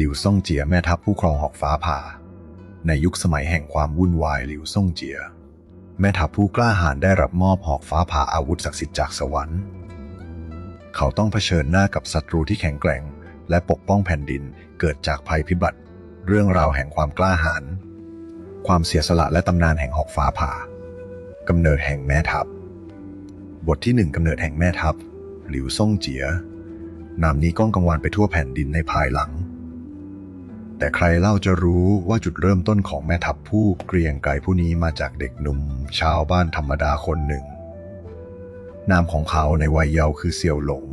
หลิวซ่งเจียแม่ทัพผู้ครองหอกฟ้าผ่า ในยุคสมัยแห่งความวุ่นวายหลิวซ่งเจีย แม่ทัพผู้กล้าหาญได้รับมอบหอกฟ้าผ่าอาวุธศักดิ์สิทธิ์จากสวรรค์ เขาต้องเผชิญหน้ากับศัตรูที่แข็งแกร่ง และปกป้องแผ่นดินเกิดจากภัยพิบัติ เรื่องราวแห่งความกล้าหาญความเสียสละและตำนานแห่งหอกฟ้าผ่ากำเนิดแห่งแม่ทัพ บทที่หนึ่งกำเนิดแห่งแม่ทัพ หลิวซ่งเจีย นามนี้ก้องกังวานไปทั่วแผ่นดินในภายหลัง แต่ใครเล่าจะรู้ว่าจุดเริ่มต้นของแม่ทัพผู้เกรียงไกรผู้นี้มาจากเด็กหนุ่ม ชาวบ้านธรรมดาคนหนึ่ง นามของเขาในวัยเยาว์คือเสี่ยวหลง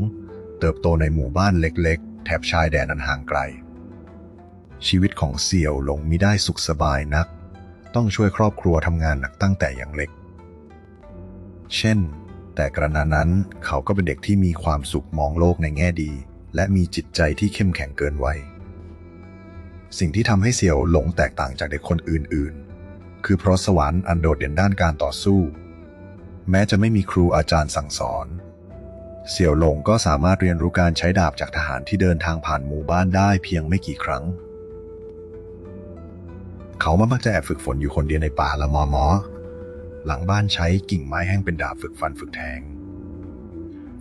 เติบโตในหมู่บ้านเล็กๆ แถบชายแดนอันห่างไกล ชีวิตของเสี่ยวหลงมิได้สุขสบายนัก ต้องช่วยครอบครัวทำงานหนักตั้งแต่อยังเล็ก เช่น แต่กระนั้นนั้นเขาก็เป็นเด็กที่มีความสุขมองโลกในแง่ดี และมีจิตใจที่เข้มแข็งเกินวัย สิ่งที่ทำให้เสี่ยวหลงแตกต่างจากเด็กคนอื่นๆ คือเพราะสวรรค์อันโดดเด่นด้านการต่อสู้ แม้จะไม่มีครูอาจารย์สั่งสอน เสี่ยวหลงก็สามารถเรียนรู้การใช้ดาบจากทหารที่เดินทางผ่านหมู่บ้านได้เพียงไม่กี่ครั้ง เขามักจะแอบฝึกฝนอยู่คนเดียวในป่าละมอมอหลังบ้านใช้กิ่งไม้แห้งเป็นดาบฝึกฟันฝึกแทง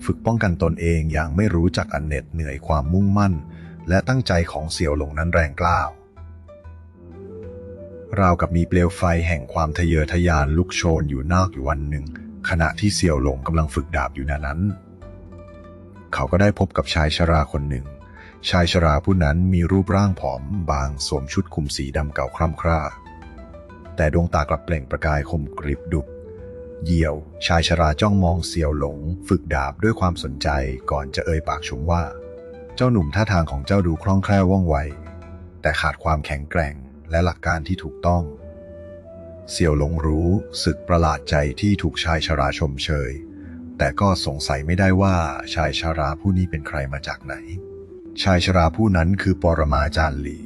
ฝึกป้องกันตนเองอย่างไม่รู้จักอันเหน็ดเหนื่อยความมุ่งมั่น และตั้งใจของเสี่ยวหลงนั้นแรงกล้าว ราวกับมีเปลวไฟแห่งความทะเยอทะยานลุกโชนอยู่นอกอยู่วันหนึ่ง ขณะที่เสี่ยวหลงกำลังฝึกดาบอยู่นนั้น เขาก็ได้พบกับชายชราคนหนึ่ง ชายชราผู้นั้นมีรูปร่างผอม บางสวมชุดคลุมสีดำเก่าคร่ำคร่า แต่ดวงตากลับเปล่งประกายคมกริบดุบเหี่ยว ชายชราจ้องมองเสี่ยวหลง ฝึกดาบด้วยความสนใจก่อนจะเอ่ยปากชมว่า เจ้าหนุ่มท่าทางของเจ้าดูคล่องแคล่วว่องไว แต่ขาดความแข็งแกร่งและหลักการที่ถูกต้อง เสี่ยวหลงรู้สึกประหลาดใจที่ถูกชายชราชมเชย แต่ก็สงสัยไม่ได้ว่าชายชราผู้นี้เป็นใครมาจากไหน ชายชราผู้นั้นคือปรมาจารย์หลี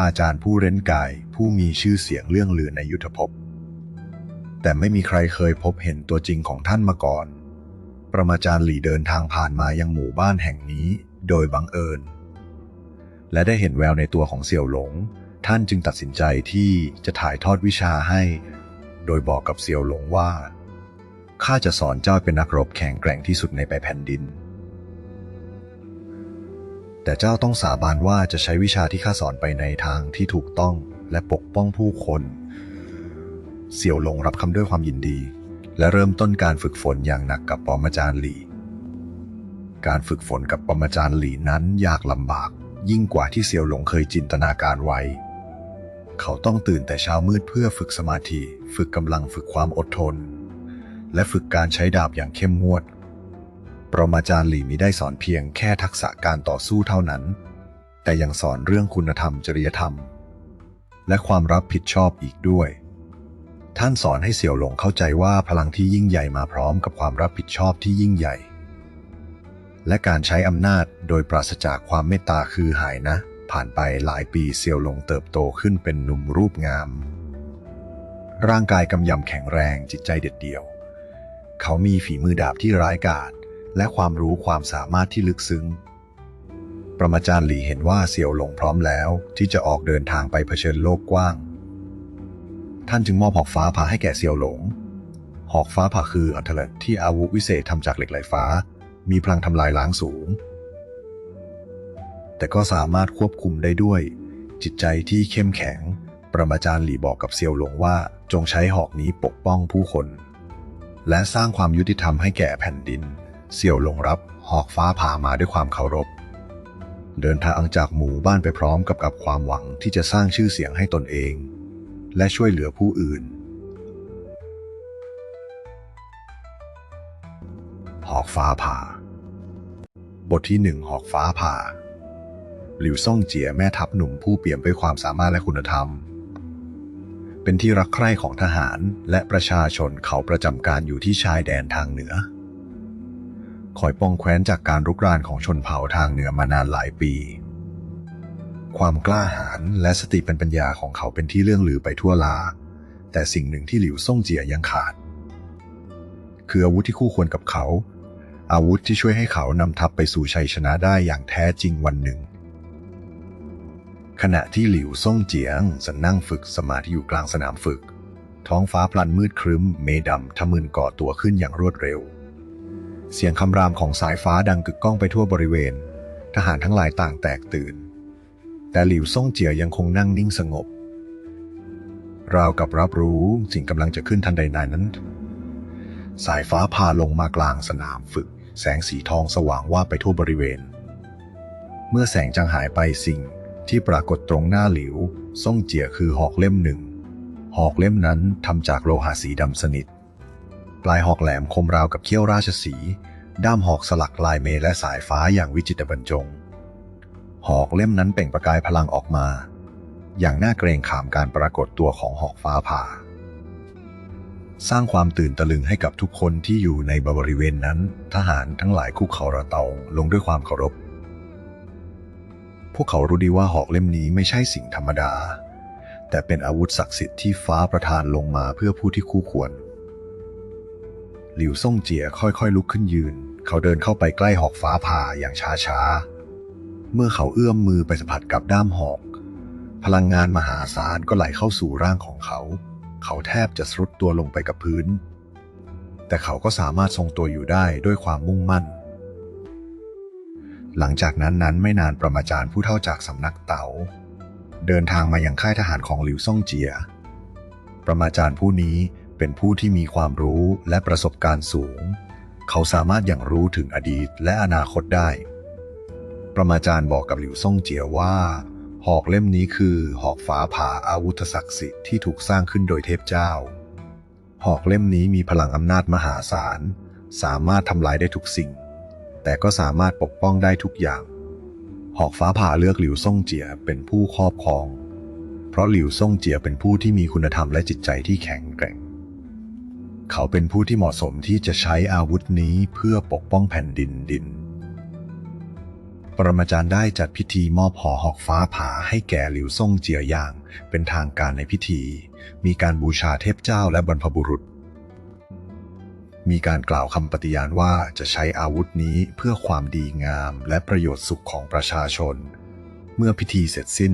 อาจารย์ผู้เร้นกายผู้มีชื่อเสียงเรื่องลือในยุทธภพ แต่ไม่มีใครเคยพบเห็นตัวจริงของท่านมาก่อน ปรมาจารย์หลีเดินทางผ่านมายังหมู่บ้านแห่งนี้ โดยบังเอิญ และได้เห็นแววในตัวของเสี่ยวหลง ท่านจึงตัดสินใจที่จะถ่ายทอดวิชาให้ โดยบอกกับเสี่ยวหลงว่าข้าจะสอนเจ้าเป็นนักรบแข็งแกร่งที่สุดในแผ่นดิน แต่เจ้าต้องสาบานว่าจะใช้วิชาที่ข้าสอนไปในทางที่ถูกต้องและปกป้องผู้คน เสี่ยวหลงรับคำด้วยความยินดี และเริ่มต้นการฝึกฝนอย่างหนักกับปอมอาจารย์หลี การฝึกฝนกับปอมอาจารย์หลีนั้นยากลำบาก ยิ่งกว่าที่เสียวหลงเคยจินตนาการไว้ เขาต้องตื่นแต่เช้ามืดเพื่อฝึกสมาธิ ฝึกกำลังฝึกความอดทน และฝึกการใช้ดาบอย่างเข้มงวด ปรมาจารย์หลีมิได้สอนเพียงแค่ทักษะการต่อสู้เท่านั้น แต่ยังสอนเรื่องคุณธรรมจริยธรรม และความรับผิดชอบอีกด้วยท่านสอนให้เสี่ยวหลงเข้าใจว่าพลังที่ยิ่งใหญ่มาพร้อมกับความรับผิดชอบที่ยิ่งใหญ่ และการใช้อำนาจโดยปราศจากความเมตตาคือหายนะ ผ่านไปหลายปีเสี่ยวหลงเติบโตขึ้นเป็นหนุ่มรูปงาม ร่างกายกำยำแข็งแรงจิตใจเด็ดเดี่ยว เขามีฝีมือดาบที่ร้ายกาจและความรู้ความสามารถที่ลึกซึ้ง ประมาจารย์หลีเห็นว่าเสี่ยวหลงพร้อมแล้ว ที่จะออกเดินทางไปเผชิญโลกกว้าง ท่านจึงมอบหอกฟ้าผ่าให้แก่เสี่ยวหลง หอกฟ้าผ่าคืออัลเทเลตที่อาวุธวิเศษทำจากเหล็กไหลฟ้า มีพลังทำลายล้างสูง แต่ก็สามารถควบคุมได้ด้วย จิตใจที่เข้มแข็ง ประมาจารย์หลีบอกกับเซียวหลงว่าจงใช้หอกนี้ปกป้องผู้คน และสร้างความยุติธรรมให้แก่แผ่นดินเสี่ยวหลงรับหอกฟ้าผ่ามาด้วยความเคารพ เดินทางจากหมู่บ้านไปพร้อมกับกับความหวังที่จะสร้างชื่อเสียงให้ตนเอง และช่วยเหลือผู้อื่นหอกฟ้าผ่า บทที่หนึ่งหอกฟ้าผ่า หลิวซ่งเจียแม่ทัพหนุ่มผู้เปี่ยมด้วยความสามารถและคุณธรรม เป็นที่รักใคร่ของทหารและประชาชนเขาประจำการอยู่ที่ชายแดนทางเหนือ คอยป้องแคว้นจากการรุกรานของชนเผ่าทางเหนือมานานหลายปี ความกล้าหาญและสติเป็นปัญญาของเขาเป็นที่เรื่องลือไปทั่วลา แต่สิ่งหนึ่งที่หลิวซ่งเจียยังขาด คืออาวุธที่คู่ควรกับเขา อาวุธที่ช่วยให้เขานำทัพไปสู่ชัยชนะได้อย่างแท้จริงวันหนึ่ง ขณะที่หลิวซ่งเจียงจะนั่งฝึกสมาธิอยู่กลางสนามฝึก ท้องฟ้าพลันมืดครึ้ม เมดำทะมึนก่อตัวขึ้นอย่างรวดเร็ว เสียงคำรามของสายฟ้าดังกึกก้องไปทั่วบริเวณ ทหารทั้งหลายต่างแตกตื่น แต่หลิวซ่งเจียยังคงนั่งนิ่งสงบราวกับรับรู้สิ่งกำลังจะขึ้นทันใดนั้น สายฟ้าพาลงมากลางสนามฝึก แสงสีทองสว่างว่าไปทั่วบริเวณ เมื่อแสงจางหายไปสิ่งที่ปรากฏตรงหน้าหลิวซ่งเจียคือหอกเล่มหนึ่ง หอกเล่มนั้นทำจากโลหะสีดำสนิท ปลายหอกแหลมคมราวกับเขี้ยวราชสี ด้ามหอกสลักลายเมและสายฟ้าอย่างวิจิตรบรรจง หอกเล่มนั้นเปล่งประกายพลังออกมา อย่างน่าเกรงขามการปรากฏตัวของหอกฟ้าผ่า สร้างความตื่นตะลึงให้กับทุกคนที่อยู่ในบริเวณนั้น ทหารทั้งหลายคุกเข่าระเตาลงด้วยความเคารพ พวกเขารู้ดีว่าหอกเล่มนี้ไม่ใช่สิ่งธรรมดา แต่เป็นอาวุธศักดิ์สิทธิ์ที่ฟ้าประทานลงมาเพื่อผู้ที่คู่ควร หลิวซ่งเจียค่อยๆ ลุกขึ้นยืน เขาเดินเข้าไปใกล้หอกฟ้าผ่าอย่างช้าๆ เมื่อเขาเอื้อมมือไปสัมผัสกับด้ามหอก พลังงานมหาศาลก็ไหลเข้าสู่ร่างของเขา เขาแทบจะสรุดตัวลงไปกับพื้น แต่เขาก็สามารถทรงตัวอยู่ได้ด้วยความมุ่งมั่น หลังจากนั้นนั้นไม่นานประมาจารย์ผู้เท่าจากสำนักเต๋า เดินทางมายังค่ายทหารของหลิวซ่งเจีย ประมาจารย์ผู้นี้เป็นผู้ที่มีความรู้และประสบการณ์สูง เขาสามารถอย่างรู้ถึงอดีตและอนาคตได้ ประมาจารย์บอกกับหลิวซ่งเจียว่า หอกเล่มนี้คือหอกฟ้าผ่าอาวุธศักดิ์สิทธิ์ที่ถูกสร้างขึ้นโดยเทพเจ้า หอกเล่มนี้มีพลังอำนาจมหาศาล สามารถทำลายได้ทุกสิ่ง แต่ก็สามารถปกป้องได้ทุกอย่าง หอกฟ้าผ่าเลือกหลิวซ่งเจียเป็นผู้ครอบครอง เพราะหลิวซ่งเจียเป็นผู้ที่มีคุณธรรมและจิตใจที่แข็งแกร่ง เขาเป็นผู้ที่เหมาะสมที่จะใช้อาวุธนี้เพื่อปกป้องแผ่นดินดิน รมาจารย์ได้จัดพิธีมอบห่อหอกฟ้าผ่าให้แก่หลิวซ่งเจียอย่าง เป็นทางการในพิธี มีการบูชาเทพเจ้าและบรรพบุรุษ มีการกล่าวคำปฏิญาณว่าจะใช้อาวุธนี้เพื่อความดีงามและประโยชน์สุขของประชาชน เมื่อพิธีเสร็จสิ้น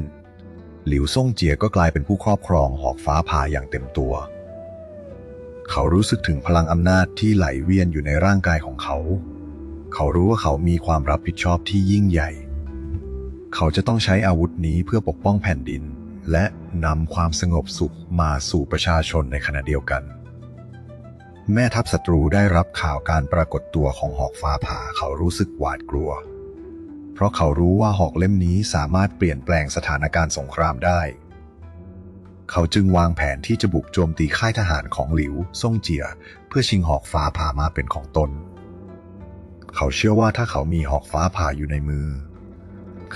หลิวซ่งเจียก็กลายเป็นผู้ครอบครองหอกฟ้าผ่าอย่างเต็มตัว เขารู้สึกถึงพลังอำนาจที่ไหลเวียนอยู่ในร่างกายของเขา เขารู้ว่าเขามีความรับผิดชอบที่ยิ่งใหญ่ เขาจะต้องใช้อาวุธนี้เพื่อปกป้องแผ่นดิน และนำความสงบสุขมาสู่ประชาชนในขณะเดียวกัน แม่ทัพศัตรูได้รับข่าวการปรากฏตัวของหอกฟ้าผ่าเขารู้สึกหวาดกลัว เพราะเขารู้ว่าหอกเล่มนี้สามารถเปลี่ยนแปลงสถานการณ์สงครามได้ เขาจึงวางแผนที่จะบุกโจมตีค่ายทหารของหลิวซ่งเจีย เพื่อชิงหอกฟ้าผ่ามาเป็นของตน เขาเชื่อว่าถ้าเขามีหอกฟ้าผ่าอยู่ในมือ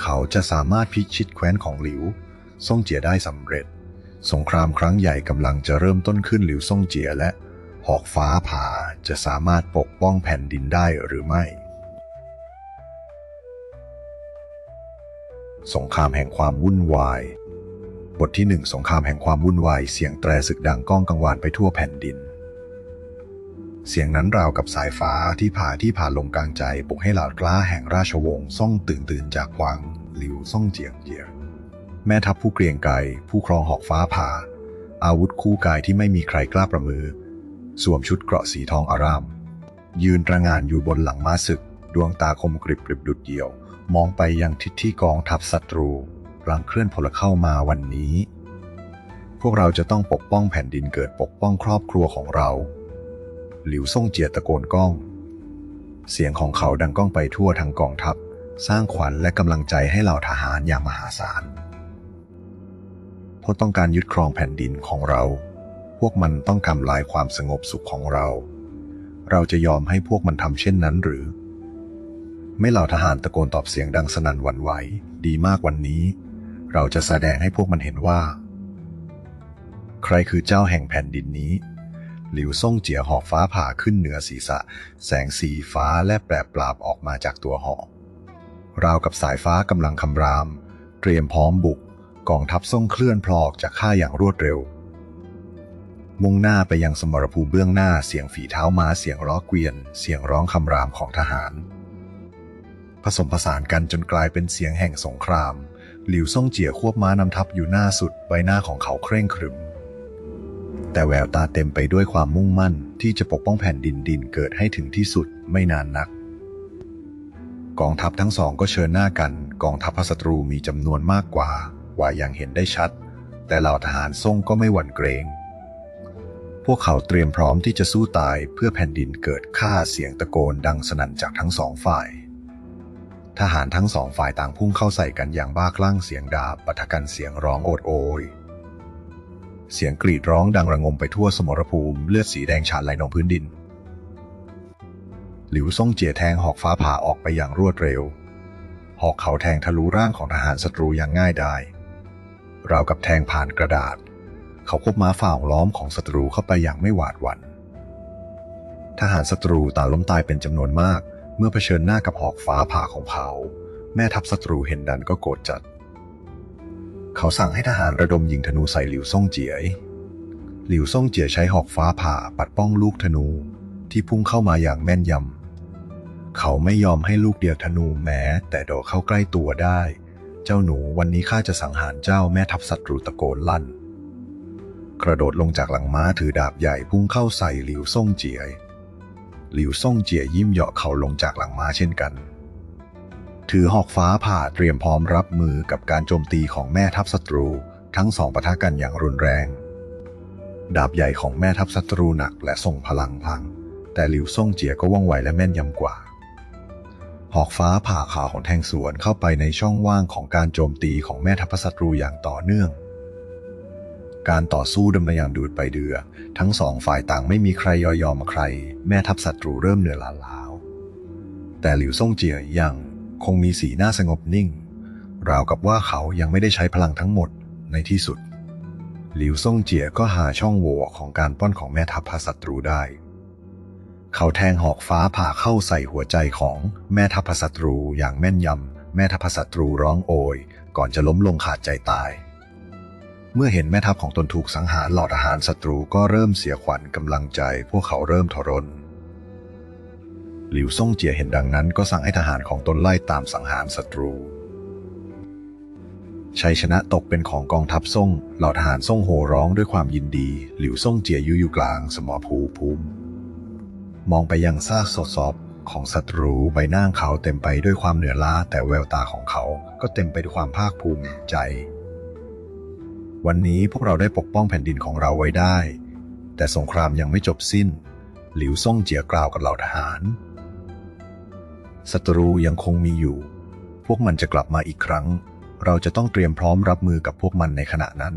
เขาจะสามารถพิชิตแคว้นของหลิวซ่งเจียได้สำเร็จ สงครามครั้งใหญ่กำลังจะเริ่มต้นขึ้นหลิวซ่งเจียและหอกฟ้าผ่าจะสามารถปกป้องแผ่นดินได้หรือไม่ สงครามแห่งความวุ่นวาย บทที่หนึ่งสงครามแห่งความวุ่นวายเสียงแตรศึกดังก้องกังวานไปทั่วแผ่นดิน เสียงนั้นราวกับสายฟ้าที่ผ่าที่ผ่าลงกลางใจปลุกให้เหล่ากล้าแห่งราชวงศ์ซ่องตื่นตื่นจากวังหลิวซ่องเจียงเจียแม่ทัพผู้เกรียงไกรผู้ครองหอกฟ้าผ่า อาวุธคู่กายที่ไม่มีใครกล้าประมือ สวมชุดเกราะสีทองอาราม ยืนระงานอยู่บนหลังม้าศึก ดวงตาคมกริบกริบดุดเดียว มองไปยังทิศที่กองทัพศัตรูกำลังเคลื่อนพลเข้ามาวันนี้ พวกเราจะต้องปกป้องแผ่นดินเกิดปกป้องครอบครัวของเรา หลิวซ่งเจียตะโกนก้อง เสียงของเขาดังก้องไปทั่วทั้งกองทัพ สร้างขวัญและกำลังใจให้เหล่าทหารอย่างมหาศาลพวกต้องการยึดครองแผ่นดินของเรา พวกมันต้องทำลายความสงบสุขของเรา เราจะยอมให้พวกมันทำเช่นนั้นหรือ ไม่เหล่าทหารตะโกนตอบเสียงดังสนั่นหวั่นไหว ดีมากวันนี้ เราจะแสดงให้พวกมันเห็นว่า ใครคือเจ้าแห่งแผ่นดินนี้ หลิวซ่งเจียหอกฟ้าผ่าขึ้นเหนือศีรษะ แสงสีฟ้าและแปรปราบออกมาจากตัวหอกราวกับสายฟ้ากำลังคำราม เตรียมพร้อมบุก กองทัพส่งเคลื่อนพลอกจากค่าอย่างรวดเร็ว มุ่งหน้าไปยังสมรภูมิเบื้องหน้าเสียงฝีเท้าม้าเสียงล้อเกวียน เสียงร้องคำรามของทหาร ผสมผสานกันจนกลายเป็นเสียงแห่งสงคราม หลิวซ่งเจียควบม้านำทัพอยู่หน้าสุดใบหน้าของเขาเคร่งครึม แต่แววตาเต็มไปด้วยความมุ่งมั่นที่จะปกป้องแผ่นดินดินเกิดให้ถึงที่สุดไม่นานนัก กองทัพทั้งสองก็เชิญหน้ากัน กองทัพศัตรูมีจำนวนมากกว่า ว่าอย่างเห็นได้ชัด แต่เหล่าทหารซ่งก็ไม่หวั่นเกรง พวกเขาเตรียมพร้อมที่จะสู้ตายเพื่อแผ่นดินเกิดฆ่าเสียงตะโกนดังสนั่นจากทั้งสองฝ่าย ทหารทั้งสองฝ่ายต่างพุ่งเข้าใส่กันอย่างบ้าคลั่งเสียงดาบปะทะกันเสียงร้องโอดโอย เสียงกรีดร้องดังระงมไปทั่วสมรภูมิเลือดสีแดงฉานไหลนองพื้นดิน หลิวซ่งเจียแทงหอกฟ้าผ่าออกไปอย่างรวดเร็ว หอกเขาแทงทะลุร่างของทหารศัตรูอย่างง่ายดายราวกับแทงผ่านกระดาษ เขาควบม้าฝ่าล้อมของศัตรูเข้าไปอย่างไม่หวาดหวัน่นทหารศัตรูต่างล้มตายเป็นจำนวนมาก เมื่อเผชิญหน้ากับหอกฟ้าผ่าของเขา แม่ทัพศัตรูเห็นดันก็โกรธจัด เขาสั่งให้ทหารระดมยิงธนูใส่หลิวซ่งเจียหลิวซ่งเจียใช้หอกฟ้าผ่าปัดป้องลูกธนูที่พุ่งเข้ามาอย่างแม่นยำ เขาไม่ยอมให้ลูกเดียวธนูแม้ แต่โดดเข้าใกล้ตัวได้ เจ้าหนูวันนี้ข้าจะสังหารเจ้าแม่ทัพศัตรูตะโกนลั่น กระโดดลงจากหลังม้าถือดาบใหญ่พุ่งเข้าใส่หลิวซ่งเจียหลิวซ่งเจียยิ้มเหยาะเขาลงจากหลังม้าเช่นกัน ถือหอกฟ้าผ่าเตรียมพร้อมรับมือกับการโจมตีของแม่ทัพศัตรู ทั้งสองปะทะกันอย่างรุนแรง ดาบใหญ่ของแม่ทัพศัตรูหนักและส่งพลังพัง แต่หลิวซ่งเจียก็ว่องไวและแม่นยำกว่า หอกฟ้าผ่าขาของแทงสวนเข้าไปในช่องว่างของการโจมตีของแม่ทัพศัตรูอย่างต่อเนื่องการต่อสู้ดำเนินอย่างดูดไปเดือ ทั้งสองฝ่ายต่างไม่มีใครยอยอมใคร แม่ทัพศัตรูเริ่มเหนื่อยล้าแล้ว แต่หลิวซ่งเจียยัง คงมีสีหน้าสงบนิ่ง ราวกับว่าเขายังไม่ได้ใช้พลังทั้งหมดในที่สุด หลิวซ่งเจียก็หาช่องโหว่ของการป้อนของแม่ทัพศัตรูได้ เขาแทงหอกฟ้าผ่าเข้าใส่หัวใจของแม่ทัพศัตรูอย่างแม่นยำ แม่ทัพศัตรูร้องโอย ก่อนจะล้มลงขาดใจตาย เมื่อเห็นแม่ทัพของตนถูกสังหารหลอดอาหารศัตรูก็เริ่มเสียขวัญกำลังใจ พวกเขาเริ่มทรน หลิวซ่งเจียเห็นดังนั้นก็สั่งให้ทหารของตนไล่ตามสังหารศัตรู ชัยชนะตกเป็นของกองทัพซ่ง เหล่าทหารซ่งโห่ร้องด้วยความยินดี หลิวซ่งเจียยือยู่กลางสมรภูภูมิ มองไปยังซากศพศพของศัตรูใบหน้าเขาเต็มไปด้วยความเหนื่อยล้า แต่แววตาของเขาก็เต็มไปด้วยความภาคภูมิใจ วันนี้พวกเราได้ปกป้องแผ่นดินของเราไว้ได้ แต่สงครามยังไม่จบสิ้น หลิวซ่งเจียกล่าวกับเหล่าทหาร ศัตรูยังคงมีอยู่ พวกมันจะกลับมาอีกครั้ง เราจะต้องเตรียมพร้อมรับมือกับพวกมันในขณะนั้น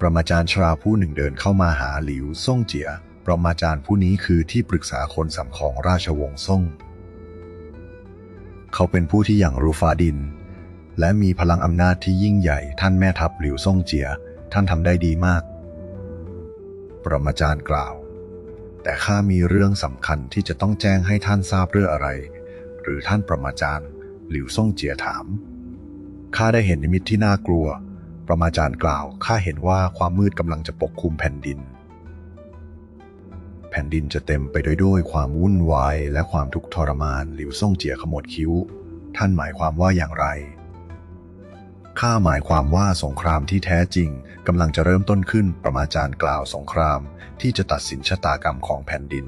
ประมาจารย์ชราผู้หนึ่งเดินเข้ามาหาหลิวซ่งเจีย ประมาจารย์ผู้นี้คือที่ปรึกษาคนสำของราชวงศ์ซ่ง เขาเป็นผู้ที่อย่างรู้ฟ้าดิน และมีพลังอำนาจที่ยิ่งใหญ่ ท่านแม่ทัพหลิวซ่งเจีย ท่านทำได้ดีมาก ประมาจารย์กล่าว แต่ข้ามีเรื่องสำคัญที่จะต้องแจ้งให้ท่านทราบเรื่องอะไร หรือท่านประมาจารย์ หลิวซ่งเจียถาม ข้าได้เห็นนิมิตที่น่ากลัว ประมาจารย์กล่าว ข้าเห็นว่าความมืดกำลังจะปกคลุมแผ่นดิน แผ่นดินจะเต็มไปด้วยด้วยความวุ่นวายและความทุกข์ทรมาน หลิวซ่งเจียขมวดคิ้ว ท่านหมายความว่าอย่างไร ข้าหมายความว่าสงครามที่แท้จริงกำลังจะเริ่มต้นขึ้นประมาจารย์กล่าวสงคราม ที่จะตัดสินชะตากรรมของแผ่นดิน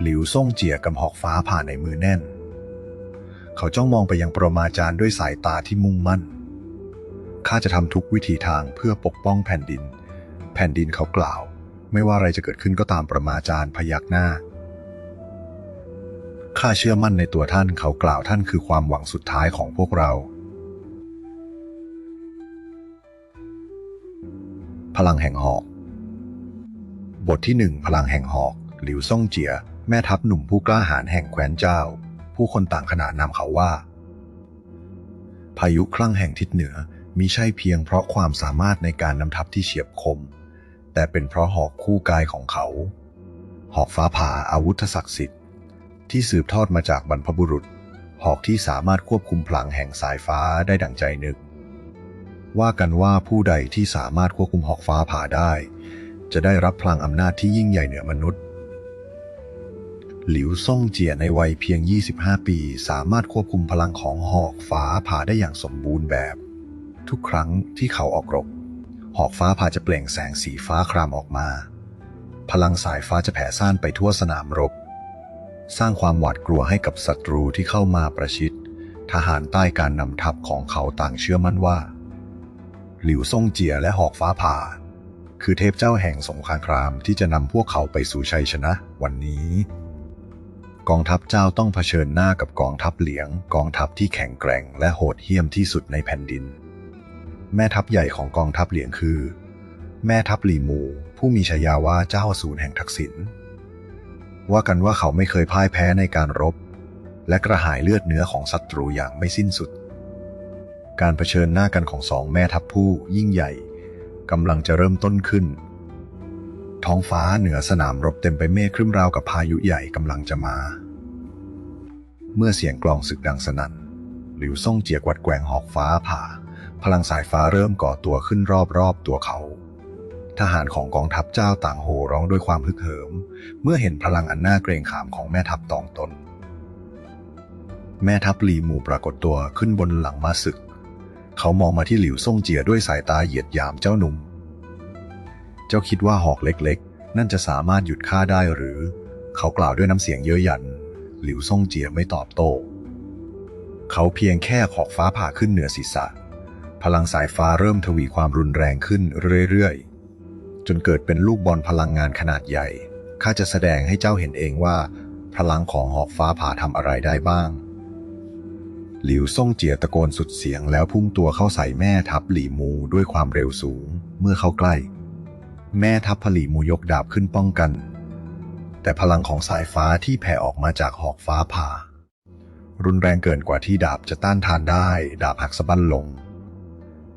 หลิวซ่งเจียกำหอกฟ้าผ่านในมือแน่น เขาจ้องมองไปยังประมาจารย์ด้วยสายตาที่มุ่งมั่น ข้าจะทำทุกวิธีทางเพื่อปกป้องแผ่นดิน แผ่นดินเขากล่าว ไม่ว่าอะไรจะเกิดขึ้นก็ตามประมาจารย์พยักหน้าข้าเชื่อมั่นในตัวท่านเขากล่าวท่านคือความหวังสุดท้ายของพวกเรา พลังแห่งหอก บทที่หนึ่งพลังแห่งหอก หลิวซ่งเจีย แม่ทัพหนุ่มผู้กล้าหาญแห่งแคว้นเจ้า ผู้คนต่างขนานนามเขาว่า พายุคลั่งแห่งทิศเหนือมิใช่เพียงเพราะความสามารถในการนำทัพที่เฉียบคม แต่เป็นเพราะหอกคู่กายของเขา หอกฟ้าผ่าอาวุธศักดิ์สิทธิ์ ที่สืบทอดมาจากบรรพบุรุษ หอกที่สามารถควบคุมพลังแห่งสายฟ้าได้ดั่งใจนึก ว่ากันว่าผู้ใดที่สามารถควบคุมหอกฟ้าผ่าได้ จะได้รับพลังอำนาจที่ยิ่งใหญ่เหนือมนุษย์ หลิวซ่งเจียในวัยเพียง 25 ปี สามารถควบคุมพลังของหอกฟ้าผ่าได้อย่างสมบูรณ์แบบ ทุกครั้งที่เขาออกรบหอกฟ้าผ่าจะเปล่งแสงสีฟ้าครามออกมา พลังสายฟ้าจะแผ่ซ่านไปทั่วสนามรบ สร้างความหวาดกลัวให้กับศัตรูที่เข้ามาประชิด ทหารใต้การนำทัพของเขาต่างเชื่อมั่นว่า หลิวซ่งเจียและหอกฟ้าผ่า คือเทพเจ้าแห่งสงครามที่จะนำพวกเขาไปสู่ชัยชนะวันนี้ กองทัพเจ้าต้องเผชิญหน้ากับกองทัพเหลียง กองทัพที่แข็งแกร่งและโหดเหี้ยมที่สุดในแผ่นดิน แม่ทัพใหญ่ของกองทัพเหลียงคือ แม่ทัพหลีหมู ผู้มีฉายาว่าเจ้าศูนย์แห่งทักษิณว่ากันว่าเขาไม่เคยพ่ายแพ้ในการรบ และกระหายเลือดเนื้อของศัตรูอย่างไม่สิ้นสุด การเผชิญหน้ากันของสองแม่ทัพผู้ยิ่งใหญ่กำลังจะเริ่มต้นขึ้น ท้องฟ้าเหนือสนามรบเต็มไปเมฆครึ้มราวกับพายุใหญ่กำลังจะมา เมื่อเสียงกลองศึกดังสนั่น หลิวซ่งเจียกวัดแกว่งหอกฟ้าผ่า พลังสายฟ้าเริ่มก่อตัวขึ้นรอบๆตัวเขา ทหารของกองทัพเจ้าต่างโห่ร้องด้วยความฮึกเหิม เมื่อเห็นพลังอันน่าเกรงขามของแม่ทัพตองตน แม่ทัพหลีหมู่ปรากฏตัวขึ้นบนหลังม้าศึก เขามองมาที่หลิวซ่งเจียด้วยสายตาเหยียดหยามเจ้าหนุ่ม เจ้าคิดว่าหอกเล็กๆ นั่นจะสามารถหยุดข้าได้หรือ เขากล่าวด้วยน้ำเสียงเย้ยหยัน หลิวซ่งเจียไม่ตอบโต้ เขาเพียงแค่หอกฟ้าผ่าขึ้นเหนือศีรษะ พลังสายฟ้าเริ่มทวีความรุนแรงขึ้นเรื่อยๆ จนเกิดเป็นลูกบอลพลังงานขนาดใหญ่ ข้าจะแสดงให้เจ้าเห็นเองว่า พลังของหอกฟ้าผ่าทำอะไรได้บ้าง หลิวซ่งเจียตะโกนสุดเสียงแล้วพุ่งตัวเข้าใส่แม่ทัพหลี่มูด้วยความเร็วสูงเมื่อเข้าใกล้ แม่ทัพผลีมูยกดาบขึ้นป้องกัน แต่พลังของสายฟ้าที่แผ่ออกมาจากหอกฟ้าผ่า รุนแรงเกินกว่าที่ดาบจะต้านทานได้ ดาบหักสะบั้นลง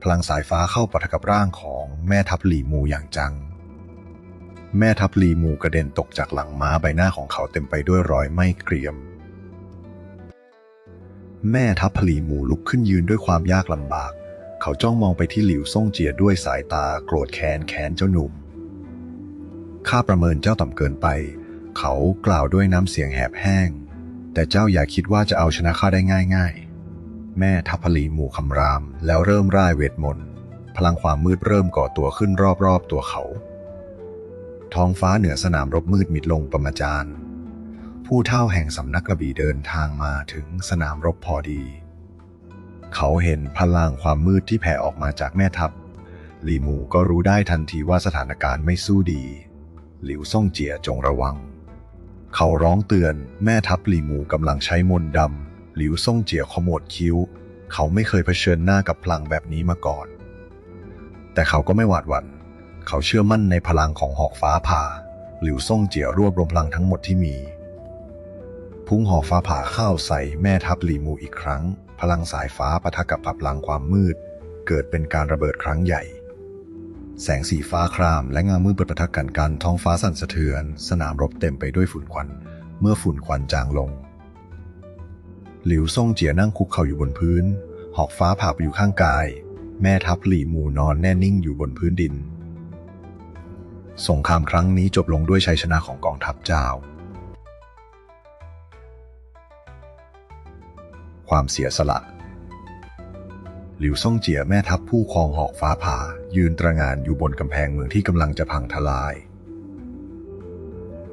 พลังสายฟ้าเข้าปะทะกับร่างของแม่ทัพหลีมูอย่างจัง แม่ทัพหลีมูกระเด็นตกจากหลังม้าใบหน้าของเขาเต็มไปด้วยรอยไหม้เกรียม แม่ทัพผลีหมูลุกขึ้นยืนด้วยความยากลำบาก เขาจ้องมองไปที่หลิวซ่งเจียด้วยสายตาโกรธแค้นแค้นเจ้าหนุ่ม ข้าประเมินเจ้าต่ำเกินไป เขากล่าวด้วยน้ำเสียงแหบแห้ง แต่เจ้าอย่าคิดว่าจะเอาชนะข้าได้ง่ายๆ แม่ทัพผลีหมูคำราม แล้วเริ่มร่ายเวทมนต์พลังความมืดเริ่มก่อตัวขึ้นรอบๆตัวเขา ท้องฟ้าเหนือสนามรบมืดมิดลงประมาจารย์ ผู้เท่าแห่งสำนักกระบี่เดินทางมาถึงสนามรบพอดี เขาเห็นพลังความมืดที่แผ่ออกมาจากแม่ทัพลีหมูก็รู้ได้ทันทีว่าสถานการณ์ไม่สู้ดี หลิวซ่งเจียจงระวัง เขาร้องเตือนแม่ทัพลีหมูกำลังใช้มนต์ดำ หลิวซ่งเจียขมวดคิ้ว เขาไม่เคยเผชิญหน้ากับพลังแบบนี้มาก่อน แต่เขาก็ไม่หวาดหวั่น เขาเชื่อมั่นในพลังของหอกฟ้าผ่า หลิวซ่งเจียรวบรวมพลังทั้งหมดที่มี พุ่งหอกฟ้าผ่าเข้าใส่แม่ทัพหลีมูอีกครั้ง พลังสายฟ้าปะทะกับพลังความมืด เกิดเป็นการระเบิดครั้งใหญ่ แสงสีฟ้าครามและเงามืดเปิดปะทะกันกันท้องฟ้าสั่นสะเทือน สนามรบเต็มไปด้วยฝุ่นควัน เมื่อฝุ่นควันจางลง หลิวซ่งเจียนั่งคุกเข่าอยู่บนพื้น หอกฟ้าผ่าไปอยู่ข้างกาย แม่ทัพหลีมูนอนแน่นิ่งอยู่บนพื้นดิน สงครามครั้งนี้จบลงด้วยชัยชนะของกองทัพเจ้า ความเสียสละ หลิวซ่งเจียแม่ทัพผู้ครองหอกฟ้าผ่า ยืนตระงานอยู่บนกำแพงเมืองที่กำลังจะพังทลาย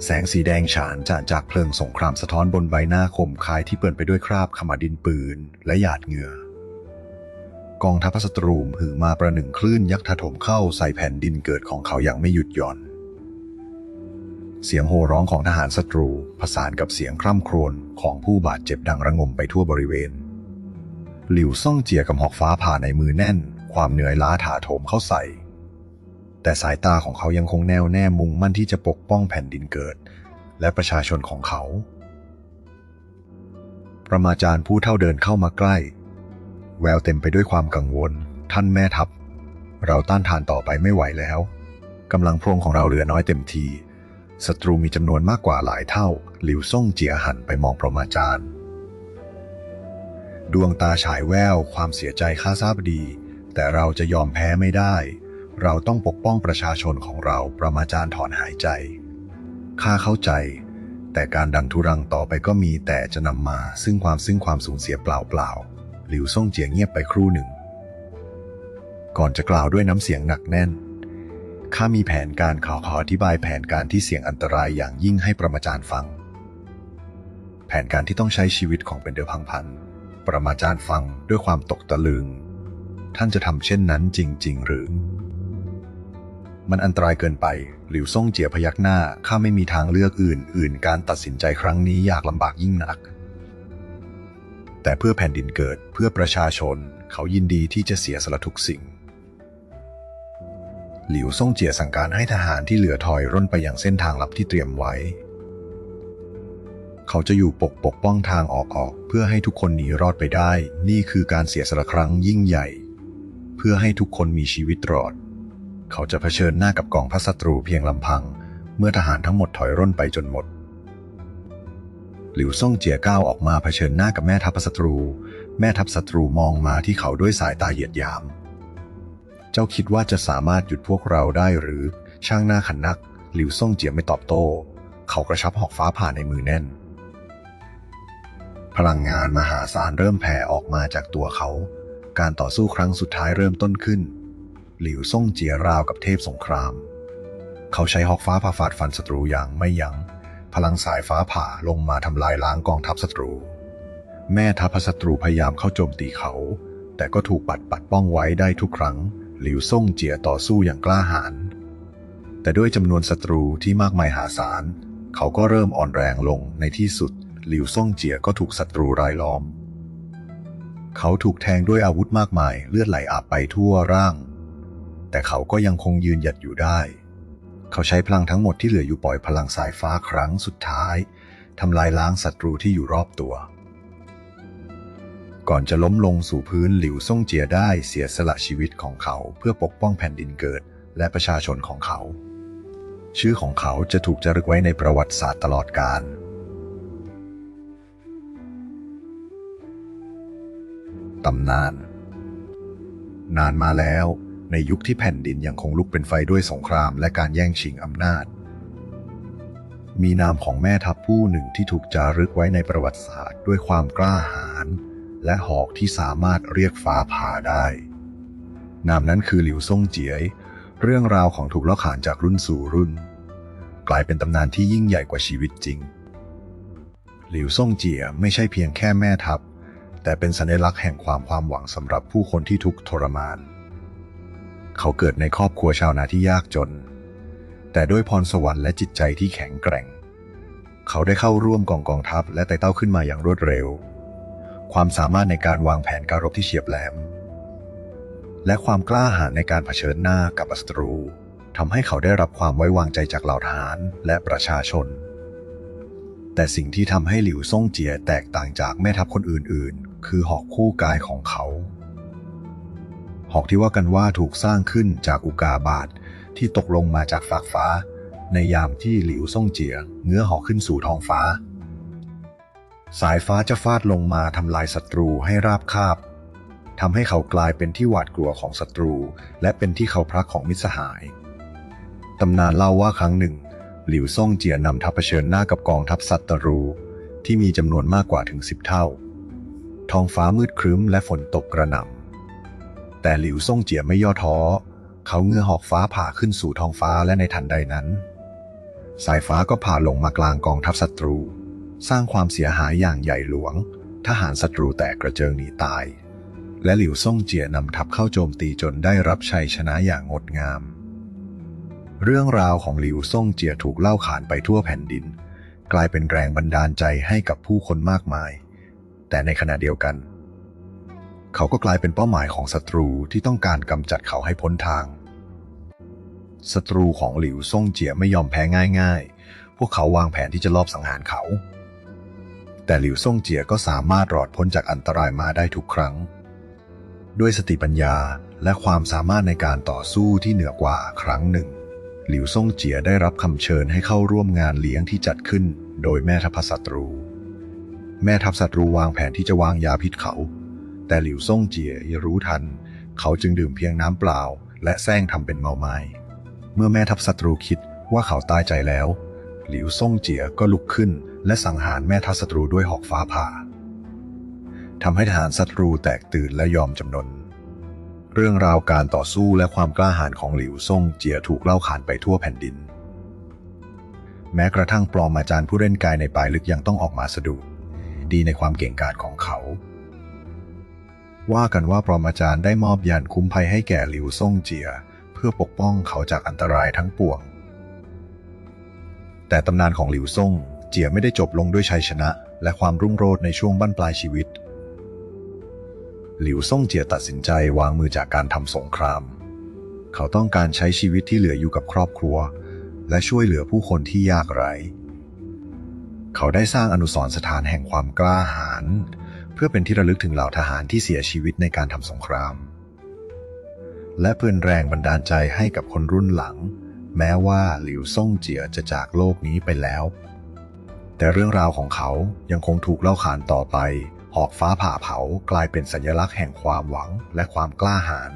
แสงสีแดงฉานจาจากเพลิงสงครามสะท้อนบนใบหน้าคมคายที่เปื้อนไปด้วยคราบขมาดินปืนและหยาดเหงื่อกองทัพศัตรูมหือมาประหนึ่งคลื่นยักษ์ถล่มเข้าใส่แผ่นดินเกิดของเขาอย่างไม่หยุดหย่อน เสียงโห่ร้องของทหารศัตรูผสานกับเสียงคร่ำครวญของผู้บาดเจ็บดังระงมไปทั่วบริเวณ หลิวซ่องเจียกับหอกฟ้าผ่าในมือแน่น ความเหนื่อยล้าถาโถมเข้าใส่ แต่สายตาของเขายังคงแน่วแน่มุ่งมั่นที่จะปกป้องแผ่นดินเกิด และประชาชนของเขา ประมาจารย์ผู้เท่าเดินเข้ามาใกล้ แววเต็มไปด้วยความกังวล ท่านแม่ทัพ เราต้านทานต่อไปไม่ไหวแล้วกำลังพลงของเราเหลือน้อยเต็มที ศัตรูมีจำนวนมากกว่าหลายเท่า หลิวซ่งเจียหันไปมองประมาจารย์ ดวงตาฉายแววความเสียใจข้าทราบดี แต่เราจะยอมแพ้ไม่ได้ เราต้องปกป้องประชาชนของเราประมาจารย์ถอนหายใจ ข้าเข้าใจ แต่การดันทุรังต่อไปก็มีแต่จะนำมา ซึ่งความซึ่งความสูญเสียเปล่าๆหลิวซ่งเจียเงียบไปครู่หนึ่ง ก่อนจะกล่าวด้วยน้ำเสียงหนักแน่น ข้ามีแผนการขอขออธิบายแผนการที่เสี่ยงอันตรายอย่างยิ่งให้ประมาจารย์ฟัง แผนการที่ต้องใช้ชีวิตของเป็นเดิมพังพัน ประมาจารย์ฟังด้วยความตกตะลึง ท่านจะทำเช่นนั้นจริง ๆ หรือ มันอันตรายเกินไป หลิวซ่งเจียพยักหน้า ข้าไม่มีทางเลือกอื่น อื่นการตัดสินใจครั้งนี้ยากลำบากยิ่งนัก แต่เพื่อแผ่นดินเกิดเพื่อประชาชน เขายินดีที่จะเสียสละทุกสิ่ง หลิวซ่งเจียสั่งการให้ทหารที่เหลือถอยร่นไปอยังเส้นทางลับที่เตรียมไว้ เขาจะอยู่ปกปกป้องทางออกออก เพื่อให้ทุกคนหนีรอดไปได้ นี่คือการเสียสละครั้งยิ่งใหญ่ เพื่อให้ทุกคนมีชีวิตรอด เขาจะเผชิญหน้ากับกองพัศัตรูเพียงลำพัง เมื่อทหารทั้งหมดถอยร่นไปจนหมด หลิวซ่งเจียก้าวออกมาเผชิญหน้ากับแม่ทัพศัตรู แม่ทัพศัตรูมองมาที่เขาด้วยสายตาเหยียดหยามเจ้าคิดว่าจะสามารถหยุดพวกเราได้หรือช่างหน้าขันนัก หลิวซ่งเจียไม่ตอบโต้ เขากระชับหอกฟ้าผ่าในมือแน่น พลังงานมหาศาลเริ่มแผ่ออกมาจากตัวเขา การต่อสู้ครั้งสุดท้ายเริ่มต้นขึ้น หลิวซ่งเจียราวกับเทพสงคราม เขาใช้หอกฟ้าผ่าฟาดฟันศัตรูอย่างไม่ยัง้ง พลังสายฟ้าผ่าลงมาทำลายล้างกองทัพศัตรู แม่ทัพศัตรูพยายามเข้าโจมตีเขา แต่ก็ถูกปัดปัดป้องไว้ได้ทุกครั้ง หลิวซ่งเจียต่อสู้อย่างกล้าหาญ แต่ด้วยจำนวนศัตรูที่มากมายหาศาล เขาก็เริ่มอ่อนแรงลงในที่สุด หลิวซ่งเจียก็ถูกศัตรูรายล้อม เขาถูกแทงด้วยอาวุธมากมายเลือดไหลอาบไปทั่วร่าง แต่เขาก็ยังคงยืนหยัดอยู่ได้ เขาใช้พลังทั้งหมดที่เหลืออยู่ปล่อยพลังสายฟ้าครั้งสุดท้ายทำลายล้างศัตรูที่อยู่รอบตัว ก่อนจะล้มลงสู่พื้นหลิวซ่งเจียได้เสียสละชีวิตของเขาเพื่อปกป้องแผ่นดินเกิดและประชาชนของเขา ชื่อของเขาจะถูกจารึกไว้ในประวัติศาสตร์ตลอดกาลตำนาน นานมาแล้ว ในยุคที่แผ่นดินยังคงลุกเป็นไฟด้วยสงครามและการแย่งชิงอำนาจ มีนามของแม่ทัพผู้หนึ่งที่ถูกจารึกไว้ในประวัติศาสตร์ด้วยความกล้าหาญ และหอกที่สามารถเรียกฟ้าผ่าได้ นามนั้นคือหลิวซ่งเจียย เรื่องราวของถูกเล่าขานจากรุ่นสู่รุ่น กลายเป็นตำนานที่ยิ่งใหญ่กว่าชีวิตจริง หลิวซ่งเจียไม่ใช่เพียงแค่แม่ทัพ แต่เป็นสัญลักษณ์แห่งความความหวังสำหรับผู้คนที่ทุกข์ทรมาน เขาเกิดในครอบครัวชาวนาที่ยากจน แต่ด้วยพรสวรรค์และจิตใจที่แข็งแกร่ง เขาได้เข้าร่วมกองกองทัพและไต่เต้าขึ้นมาอย่างรวดเร็ว ความสามารถในการวางแผนการรบที่เฉียบแหลม และความกล้าหาญในการเผชิญหน้ากับศัตรูทำให้เขาได้รับความไว้วางใจจากเหล่าทหารและประชาชน แต่สิ่งที่ทำให้หลิวซ่งเจียแตกต่างจากแม่ทัพคนอื่นๆ คือหอกคู่กายของเขา หอกที่ว่ากันว่าถูกสร้างขึ้นจากอุกาบาตที่ตกลงมาจากฟากฟ้า ในยามที่หลิวซ่งเจียเงื้อหอกขึ้นสู่ท้องฟ้า สายฟ้าจะฟาดลงมาทำลายศัตรูให้ราบคาบทำให้เขากลายเป็นที่หวาดกลัวของศัตรู และเป็นที่เขาพรักของมิตรสหาย ตำนานเล่าว่าครั้งหนึ่ง หลิวซ่งเจียนำทัพเผชิญหน้ากับกองทัพศัตรู ที่มีจำนวนมากกว่าถึงสิบเท่า ท้องฟ้ามืดครึ้มและฝนตกกระหน่ำแต่หลิวซ่งเจียไม่ย่อท้อ เขาเงื้อหอกฟ้าผ่าขึ้นสู่ท้องฟ้าและในทันใดนั้น สายฟ้าก็ผ่าลงมากลางกองทัพศัตรู สร้างความเสียหายอย่างใหญ่หลวง ทหารศัตรูแตกกระเจิงหนีตาย และหลิวซ่งเจียนำทัพเข้าโจมตีจนได้รับชัยชนะอย่างงดงาม เรื่องราวของหลิวซ่งเจียถูกเล่าขานไปทั่วแผ่นดิน กลายเป็นแรงบันดาลใจให้กับผู้คนมากมาย แต่ในขณะเดียวกัน เขาก็กลายเป็นเป้าหมายของศัตรูที่ต้องการกำจัดเขาให้พ้นทางศัตรูของหลิวซ่งเจียไม่ยอมแพ้ง่าย ๆ พวกเขาวางแผนที่จะลอบสังหารเขา แต่หลิวซ่งเจียก็สามารถรอดพ้นจากอันตรายมาได้ทุกครั้ง ด้วยสติปัญญาและความสามารถในการต่อสู้ที่เหนือกว่าครั้งหนึ่ง หลิวซ่งเจียได้รับคำเชิญให้เข้าร่วมงานเลี้ยงที่จัดขึ้น โดยแม่ทัพศัตรู แม่ทัพศัตรูวางแผนที่จะวางยาพิษเขา แต่หลิวซ่งเจียรู้ทัน เขาจึงดื่มเพียงน้ำเปล่า และแซงทำเป็นเมาไม้เมื่อแม่ทัพศัตรูคิดว่าเขาตายใจแล้ว หลิวซ่งเจียก็ลุกขึ้น และสังหารแม่ทัพศัตรูด้วยหอกฟ้าผ่าทำให้ทหารศัตรูแตกตื่นและยอมจำนน เรื่องราวการต่อสู้และความกล้าหาญของหลิวซ่งเจียถูกเล่าขานไปทั่วแผ่นดิน แม้กระทั่งปลอมอาจารย์ผู้เล่นกายในปลายลึกยังต้องออกมาสะดุดดีในความเก่งกาจของเขา ว่ากันว่าปลอมอาจารย์ได้มอบยานคุ้มภัยให้แก่หลิวซ่งเจีย เพื่อปกป้องเขาจากอันตรายทั้งปวง แต่ตำนานของหลิวซ่งเจียไม่ได้จบลงด้วยชัยชนะ และความรุ่งโรจน์ในช่วงบั้นปลายชีวิต หลิวซ่งเจียตัดสินใจวางมือจากการทำสงคราม เขาต้องการใช้ชีวิตที่เหลืออยู่กับครอบครัว และช่วยเหลือผู้คนที่ยากไร้เขาได้สร้างอนุสรณ์สถานแห่งความกล้าหาญเพื่อเป็นที่ระลึกถึงเหล่าทหารที่เสียชีวิตในการทำสงคราม และเพื่อนแรงบันดาลใจให้กับคนรุ่นหลัง แม้ว่าหลิวซ่งเจียจะจากโลกนี้ไปแล้ว แต่เรื่องราวของเขายังคงถูกเล่าขานต่อไป หอกฟ้าผ่าเผากลายเป็นสัญลักษณ์แห่งความหวังและความกล้าหาญ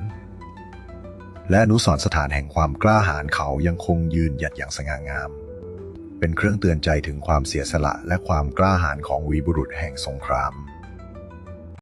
และอนุสรณ์สถานแห่งความกล้าหาญเขายังคงยืนหยัดอย่างสง่างาม เป็นเครื่องเตือนใจถึงความเสียสละและความกล้าหาญของวีบุรุษแห่งสงคราม